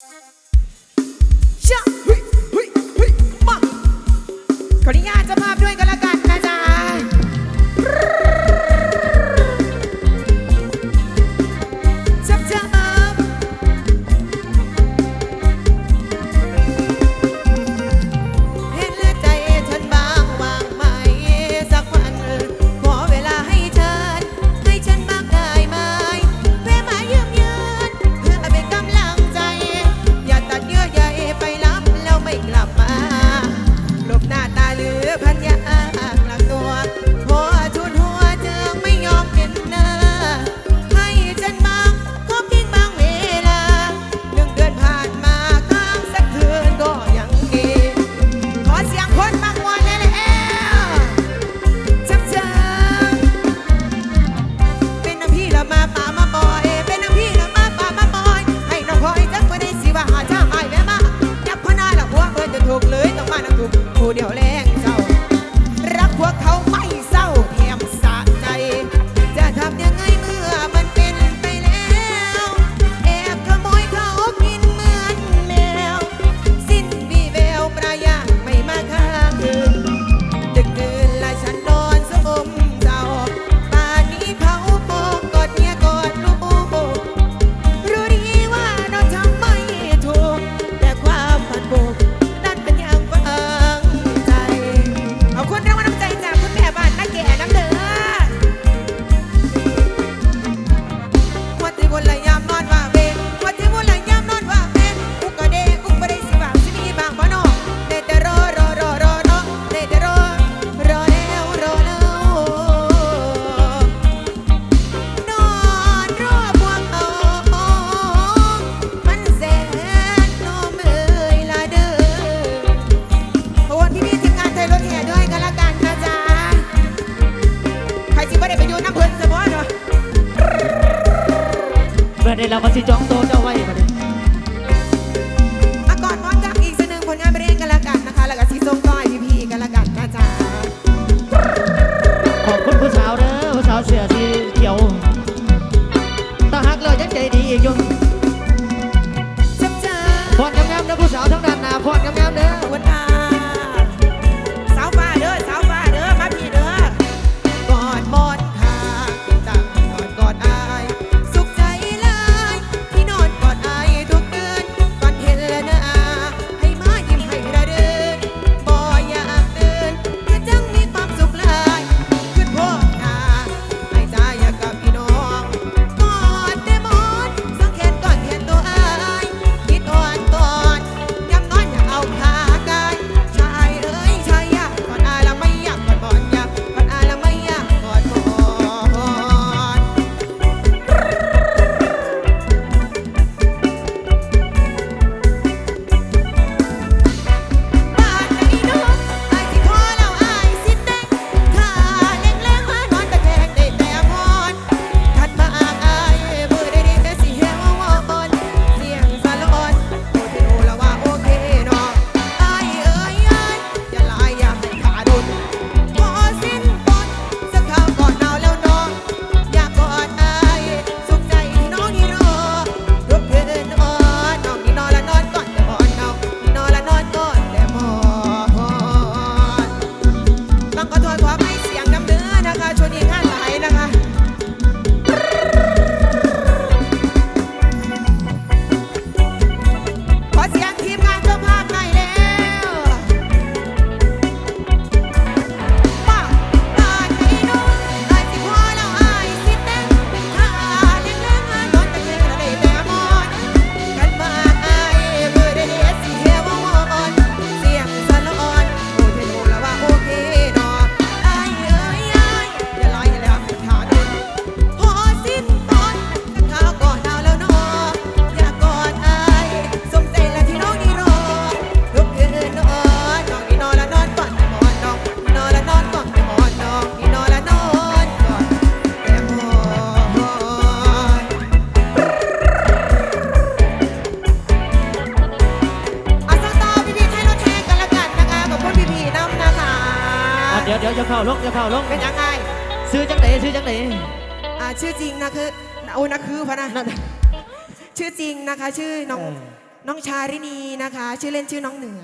ขออนุญาตเจ้าภาด้วยกันละ แวก็สิจองโตเจ้าไว้บัดนี้าก่อนพร้อนกับอีกสักหนึ่งผลงานเรียงกันละกันนะคะ แล้วก็สีส้มก้อยพี่ๆกันละกันนะจ๊ะขอบคุณผู้สาวเด้อผู้สาวเสื้อสีเขียวตาฮักเลยยังใจดีอีกอยู่ จะเาเาลงจะเาเาลงเป็นยังไงซื้อจังไหนซื้อจังไหอ่าชื่อจริงนะคือโอ้ยนะคือพะนะชื่อจริงนะคะ ชื่อน้องน้องชารินีนะคะ ชื่อเล่นชื่อน้องเหนือ